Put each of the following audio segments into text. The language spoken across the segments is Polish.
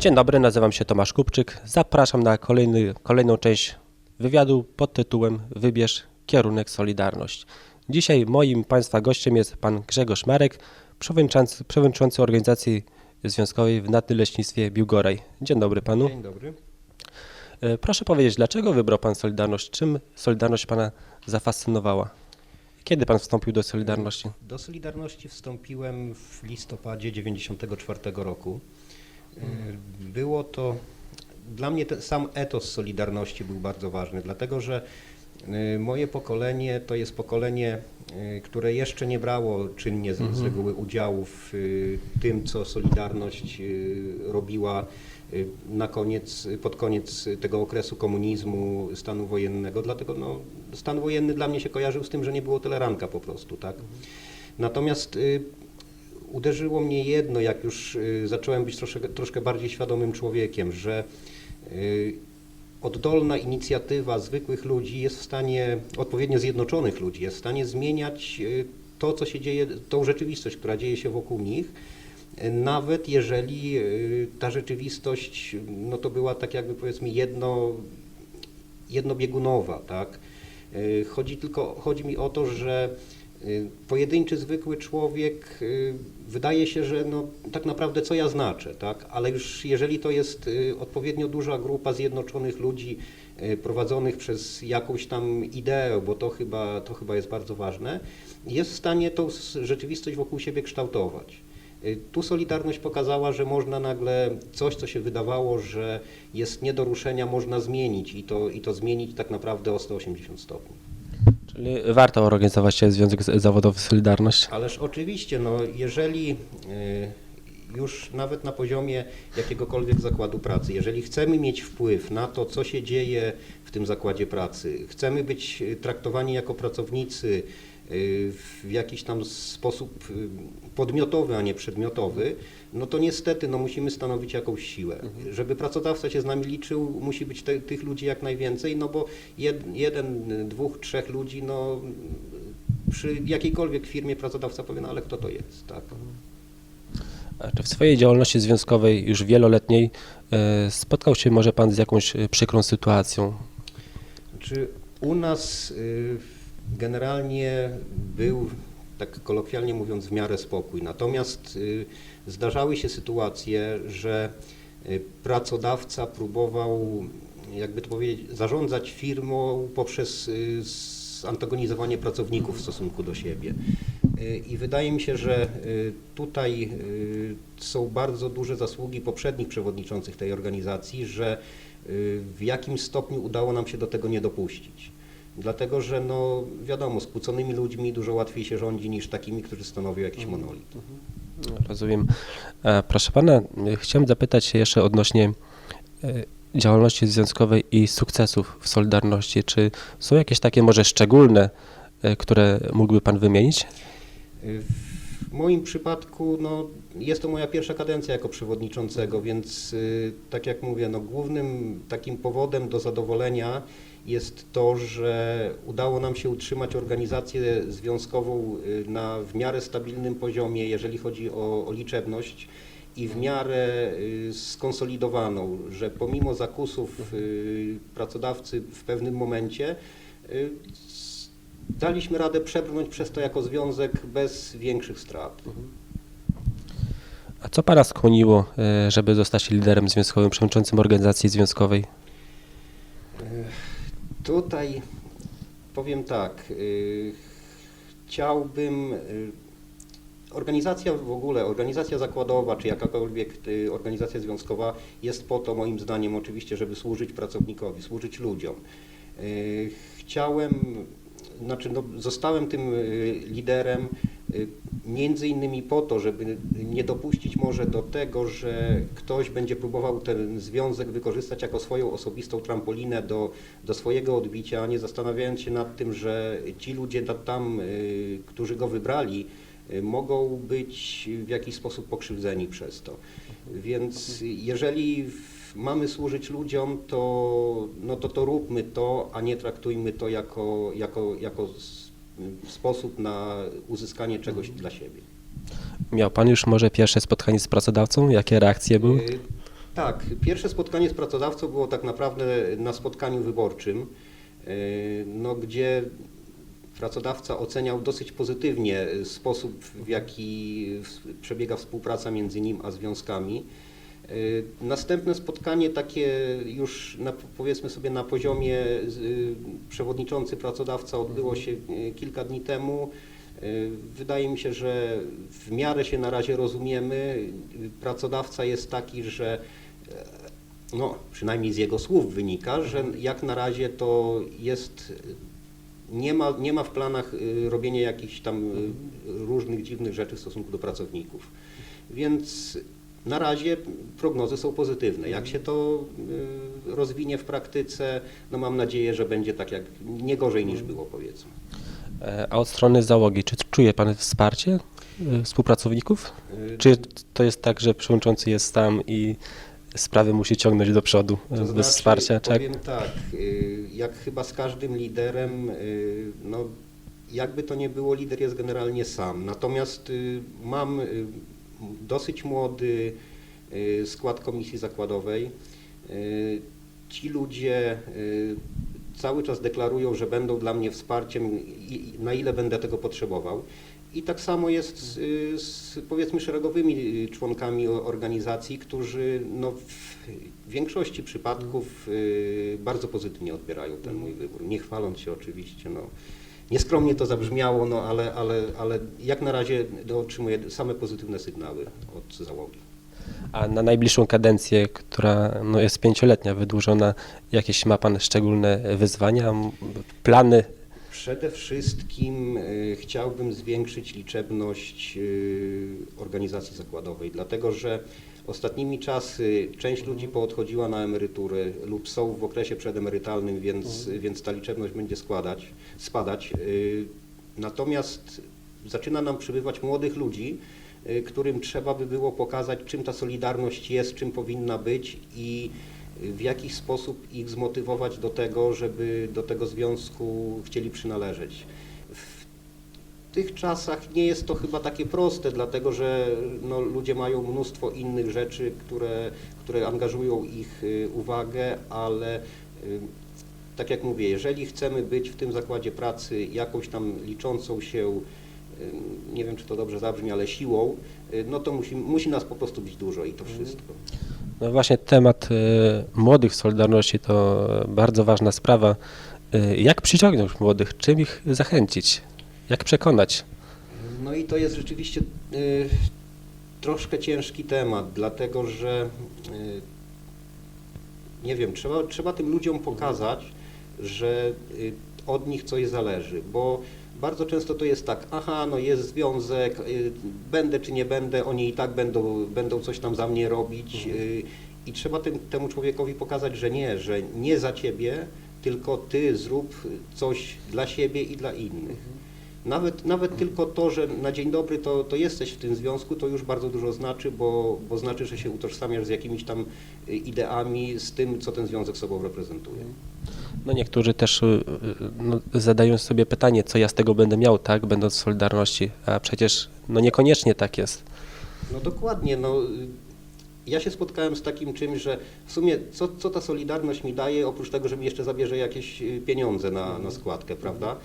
Dzień dobry, nazywam się Tomasz Kupczyk. Zapraszam na kolejny, kolejną część wywiadu pod tytułem Wybierz kierunek Solidarność. Dzisiaj moim Państwa gościem jest Pan Grzegorz Marek, przewodniczący, przewodniczący organizacji związkowej w Nadleśnictwie Biłgoraj. Dzień dobry Panu. Dzień dobry. E, Proszę powiedzieć, dlaczego wybrał Pan Solidarność? Czym Solidarność Pana zafascynowała? Kiedy Pan wstąpił do Solidarności? Do Solidarności wstąpiłem w listopadzie 1994 roku. Y, Było to, dla mnie ten sam etos Solidarności był bardzo ważny, dlatego że y, moje pokolenie to jest pokolenie, y, które jeszcze nie brało czynnie z, z reguły udziału w tym, co Solidarność robiła na koniec, pod koniec tego okresu komunizmu, stanu wojennego, dlatego no, stan wojenny dla mnie się kojarzył z tym, że nie było tyle ranka po prostu, tak? Natomiast y, uderzyło mnie jedno, jak już y, zacząłem być troszkę, troszkę bardziej świadomym człowiekiem, że y, oddolna inicjatywa zwykłych ludzi jest w stanie, odpowiednio zjednoczonych ludzi, jest w stanie zmieniać y, to, co się dzieje, tą rzeczywistość, która dzieje się wokół nich, nawet jeżeli ta rzeczywistość, no to była tak jakby powiedzmy jedno, jednobiegunowa, tak? Chodzi tylko, chodzi mi o to, że pojedynczy, zwykły człowiek y, wydaje się, że no, tak naprawdę co ja znaczę, tak? Ale już jeżeli to jest y, odpowiednio duża grupa zjednoczonych ludzi y, prowadzonych przez jakąś tam ideę, bo to chyba, to chyba jest bardzo ważne, jest w stanie tą rzeczywistość wokół siebie kształtować. Y, Tu Solidarność pokazała, że można nagle coś, co się wydawało, że jest nie do ruszenia, można zmienić i to, i to zmienić tak naprawdę o 180 stopni. Czyli warto organizować się Związek Zawodowy Solidarność? Ależ oczywiście, no jeżeli y, już nawet na poziomie jakiegokolwiek zakładu pracy, jeżeli chcemy mieć wpływ na to, co się dzieje w tym zakładzie pracy, chcemy być y, traktowani jako pracownicy y, w jakiś tam sposób podmiotowy, a nie przedmiotowy, no to niestety no, musimy stanowić jakąś siłę. Żeby pracodawca się z nami liczył, musi być te, tych ludzi jak najwięcej, no bo jed, jeden, dwóch, trzech ludzi, no przy jakiejkolwiek firmie pracodawca powie, no ale kto to jest, tak? A Czy w swojej działalności związkowej już wieloletniej e, spotkał się może Pan z jakąś e, przykrą sytuacją? Znaczy u nas y, generalnie był, tak kolokwialnie mówiąc, w miarę spokój. Natomiast y, zdarzały się sytuacje, że y, pracodawca próbował, jakby to powiedzieć, zarządzać firmą poprzez y, zantagonizowanie pracowników w stosunku do siebie. Y, I wydaje mi się, że tutaj są bardzo duże zasługi poprzednich przewodniczących tej organizacji, że w jakim stopniu udało nam się do tego nie dopuścić. Dlatego, że no wiadomo, z kłóconymi ludźmi dużo łatwiej się rządzi niż takimi, którzy stanowią jakiś monolit. Rozumiem. E, Proszę Pana, e, chciałem zapytać się jeszcze odnośnie e, działalności związkowej i sukcesów w Solidarności. Czy są jakieś takie może szczególne, które mógłby Pan wymienić? W moim przypadku no, jest to moja pierwsza kadencja jako przewodniczącego, więc tak jak mówię, no, głównym takim powodem do zadowolenia jest to, że udało nam się utrzymać organizację związkową y, na w miarę stabilnym poziomie, jeżeli chodzi o, o liczebność i w miarę y, skonsolidowaną, że pomimo zakusów y, pracodawcy w pewnym momencie daliśmy radę przebrnąć przez to jako związek bez większych strat. A co Pana skłoniło, e, żeby zostać liderem związkowym, przewodniczącym organizacji związkowej? Tutaj powiem tak, y, chciałbym, y, organizacja w ogóle, organizacja zakładowa, czy jakakolwiek y, organizacja związkowa jest po to moim zdaniem oczywiście, żeby służyć pracownikowi, służyć ludziom. Chciałem, znaczy no, zostałem tym liderem między innymi po to, żeby nie dopuścić może do tego, że ktoś będzie próbował ten związek wykorzystać jako swoją osobistą trampolinę do, do swojego odbicia, nie zastanawiając się nad tym, że ci ludzie ta- tam, y, którzy go wybrali, y, mogą być w jakiś sposób pokrzywdzeni przez to. Więc jeżeli mamy służyć ludziom, to, no to to róbmy to, a nie traktujmy to jako, jako, jako sposób na uzyskanie czegoś dla siebie. Miał Pan już może pierwsze spotkanie z pracodawcą? Jakie reakcje były? Y, Tak, pierwsze spotkanie z pracodawcą było tak naprawdę na spotkaniu wyborczym, yy, no, gdzie pracodawca oceniał dosyć pozytywnie sposób, w jaki przebiega współpraca między nim a związkami. Yy, Następne spotkanie takie już na, powiedzmy sobie na poziomie yy, przewodniczący pracodawca odbyło się kilka dni temu. Yy, Wydaje mi się, że w miarę się na razie rozumiemy. Pracodawca jest taki, że e, no, przynajmniej z jego słów wynika, że jak na razie to jest nie ma, nie ma w planach y, robienia jakichś tam y, różnych dziwnych rzeczy w stosunku do pracowników. Więc na razie prognozy są pozytywne. Jak się to y, rozwinie w praktyce, no mam nadzieję, że będzie tak jak nie gorzej niż było powiedzmy. E, A od strony załogi, czy czuje Pan wsparcie e, współpracowników? Y, Czy to jest tak, że przewodniczący jest tam i sprawy musi ciągnąć do przodu e, To bez znaczy, wsparcia? Jak? Powiem tak, y, jak chyba z każdym liderem, y, no jakby to nie było, lider jest generalnie sam. Natomiast mam dosyć młody skład komisji zakładowej. Ci ludzie cały czas deklarują, że będą dla mnie wsparciem, na ile będę tego potrzebował. I tak samo jest z, z powiedzmy szeregowymi y, członkami organizacji, którzy no, w większości przypadków y, bardzo pozytywnie odbierają ten mój wybór. Nie chwaląc się oczywiście, no, nieskromnie to zabrzmiało, no, ale, ale, ale jak na razie no, otrzymuję same pozytywne sygnały od załogi. A na najbliższą kadencję, która no, jest pięcioletnia, wydłużona, jakieś ma Pan szczególne wyzwania, plany? Przede wszystkim y, chciałbym zwiększyć liczebność y, organizacji zakładowej, dlatego że ostatnimi czasy część ludzi poodchodziła na emerytury lub są w okresie przedemerytalnym, więc, więc ta liczebność będzie składać, spadać. Y, Natomiast zaczyna nam przybywać młodych ludzi, którym trzeba by było pokazać, czym ta solidarność jest, czym powinna być i w jaki sposób ich zmotywować do tego, żeby do tego związku chcieli przynależeć. W tych czasach nie jest to chyba takie proste, dlatego że no, ludzie mają mnóstwo innych rzeczy, które, które angażują ich y, uwagę, ale y, tak jak mówię, jeżeli chcemy być w tym zakładzie pracy jakąś tam liczącą się, y, nie wiem czy to dobrze zabrzmi, ale siłą, y, no to musi, musi nas po prostu być dużo i to wszystko. No właśnie temat e, młodych w Solidarności to bardzo ważna sprawa. Jak przyciągnąć młodych? Czym ich zachęcić? Jak przekonać? No i to jest rzeczywiście y, troszkę ciężki temat, dlatego że y, nie wiem, trzeba, trzeba tym ludziom pokazać, że y, od nich coś zależy, bo bardzo często to jest tak, aha, no jest związek, y, będę czy nie będę, oni i tak będą, będą coś tam za mnie robić y, i trzeba tym, temu człowiekowi pokazać, że nie, że nie za ciebie, tylko ty zrób coś dla siebie i dla innych. Nawet, nawet tylko to, że na dzień dobry to, to jesteś w tym związku, to już bardzo dużo znaczy, bo, bo znaczy, że się utożsamiasz z jakimiś tam y, ideami, z tym, co ten związek sobą reprezentuje. No niektórzy też e, e, no, zadają sobie pytanie, co ja z tego będę miał, tak, będąc w Solidarności, a przecież no niekoniecznie tak jest. No dokładnie, no y, ja się spotkałem z takim czymś, że w sumie co, co ta Solidarność mi daje, oprócz tego, że mi jeszcze zabierze jakieś y, pieniądze na, na składkę, prawda?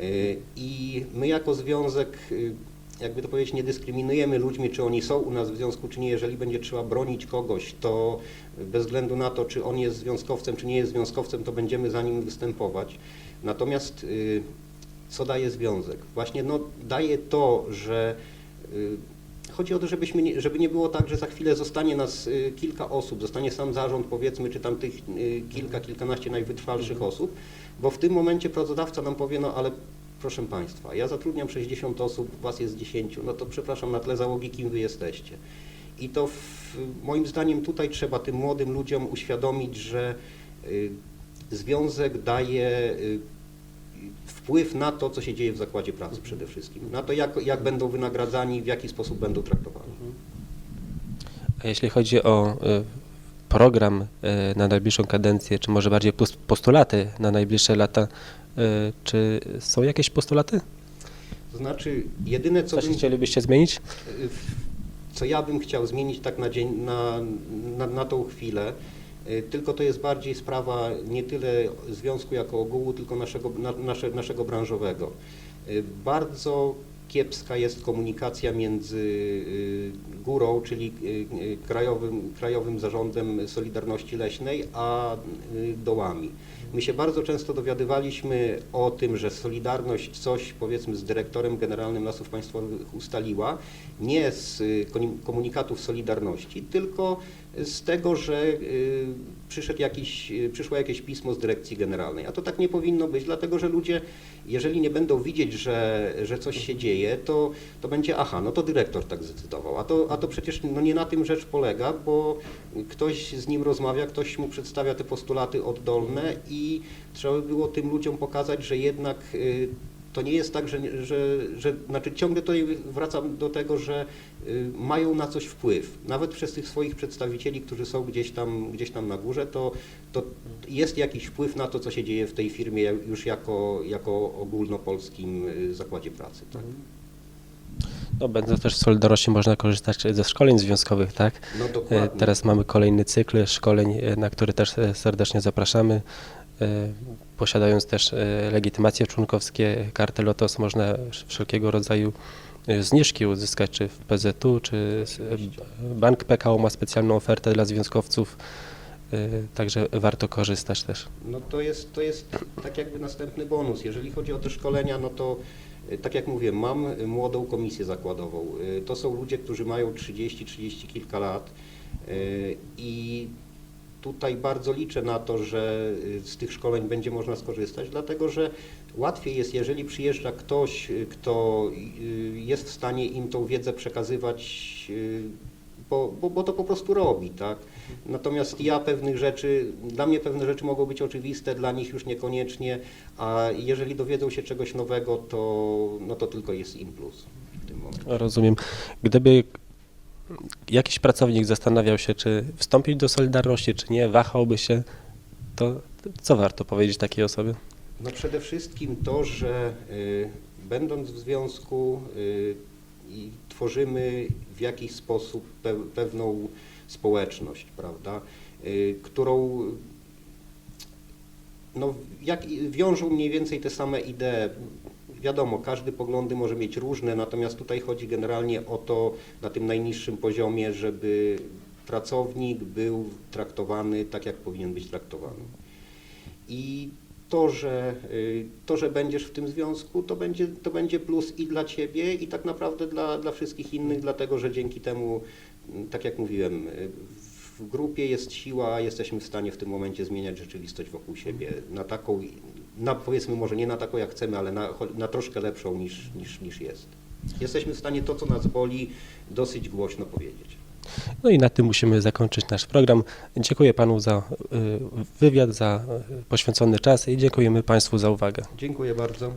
Y, I my jako związek, y, jakby to powiedzieć, nie dyskryminujemy ludźmi, czy oni są u nas w związku, czy nie. Jeżeli będzie trzeba bronić kogoś, to bez względu na to, czy on jest związkowcem, czy nie jest związkowcem, to będziemy za nim występować. Natomiast y, co daje związek? Właśnie no, daje to, że y, Chodzi o to, żebyśmy nie, żeby nie było tak, że za chwilę zostanie nas y, kilka osób, zostanie sam zarząd powiedzmy, czy tam tych kilka, kilkanaście najwytrwalszych osób, bo w tym momencie pracodawca nam powie, no ale proszę Państwa, ja zatrudniam 60 osób, Was jest 10, no to przepraszam, na tle załogi kim Wy jesteście. I to w, moim zdaniem tutaj trzeba tym młodym ludziom uświadomić, że y, związek daje y, wpływ na to, co się dzieje w zakładzie pracy przede wszystkim, na to, jak, jak będą wynagradzani, w jaki sposób będą traktowani. A jeśli chodzi o e, program e, na najbliższą kadencję, czy może bardziej pos- postulaty na najbliższe lata, czy są jakieś postulaty? To znaczy, jedyne co Coś bym, chcielibyście zmienić? y, co ja bym chciał zmienić tak na, dzień, na, na, na tą chwilę, y, tylko to jest bardziej sprawa nie tyle związku jako ogółu, tylko naszego, na, nasze, naszego branżowego. Bardzo kiepska jest komunikacja między górą, czyli Krajowym, Krajowym Zarządem Solidarności Leśnej, a dołami. My się bardzo często dowiadywaliśmy o tym, że Solidarność coś powiedzmy z dyrektorem generalnym Lasów Państwowych ustaliła, nie z y, komunikatów Solidarności, tylko z tego, że y, przyszedł jakiś, y, przyszło jakieś pismo z dyrekcji generalnej. A to tak nie powinno być, dlatego że ludzie, jeżeli nie będą widzieć, że, że coś się dzieje, to, to będzie aha, no to dyrektor tak zdecydował. A to, a to przecież no nie na tym rzecz polega, bo ktoś z nim rozmawia, ktoś mu przedstawia te postulaty oddolne i trzeba by było tym ludziom pokazać, że jednak y, to nie jest tak, że, że, że znaczy ciągle tutaj wracam do tego, że y, mają na coś wpływ. Nawet przez tych swoich przedstawicieli, którzy są gdzieś tam, gdzieś tam na górze, to, to jest jakiś wpływ na to, co się dzieje w tej firmie już jako, jako ogólnopolskim y, zakładzie pracy. Tak? No, będąc też w Solidarności można korzystać ze szkoleń związkowych, tak? No E, dokładnie. Teraz mamy kolejny cykl szkoleń, e, na który też e, serdecznie zapraszamy. E, Posiadając też e, legitymacje członkowskie karty LOTOS można wszelkiego rodzaju e, zniżki uzyskać, czy w PZU, czy. Bank PKO ma specjalną ofertę dla związkowców, także warto korzystać też. No to jest, to jest tak jakby następny bonus. Jeżeli chodzi o te szkolenia, no to tak jak mówię, mam młodą komisję zakładową. To są ludzie, którzy mają 30, 30 kilka lat i tutaj bardzo liczę na to, że y, z tych szkoleń będzie można skorzystać, dlatego że łatwiej jest, jeżeli przyjeżdża ktoś, y, kto y, jest w stanie im tą wiedzę przekazywać, bo, bo, bo to po prostu robi, tak? Natomiast ja pewnych rzeczy, dla mnie pewne rzeczy mogą być oczywiste, dla nich już niekoniecznie, a jeżeli dowiedzą się czegoś nowego, to, no to tylko jest im plus w tym momencie. Rozumiem. Gdyby jakiś pracownik zastanawiał się, czy wstąpić do Solidarności, czy nie, wahałby się, to co warto powiedzieć takiej osobie? No przede wszystkim to, że y, będąc w związku y, tworzymy w jakiś sposób pe, pewną społeczność, prawda, y, którą no, jak, wiążą mniej więcej te same idee. Wiadomo, każdy poglądy może mieć różne, natomiast tutaj chodzi generalnie o to na tym najniższym poziomie, żeby pracownik był traktowany tak, jak powinien być traktowany. I to, że, y, to, że będziesz w tym związku, to będzie, to będzie plus i dla Ciebie, i tak naprawdę dla, dla wszystkich innych, dlatego że dzięki temu, mm, tak jak mówiłem, y, w grupie jest siła, jesteśmy w stanie w tym momencie zmieniać rzeczywistość wokół siebie na taką, na, powiedzmy może nie na taką jak chcemy, ale na, na troszkę lepszą niż, niż, niż jest. Jesteśmy w stanie to, co nas boli, dosyć głośno powiedzieć. No i na tym musimy zakończyć nasz program. Dziękuję Panu za y, wywiad, za y, poświęcony czas i dziękujemy Państwu za uwagę. Dziękuję bardzo.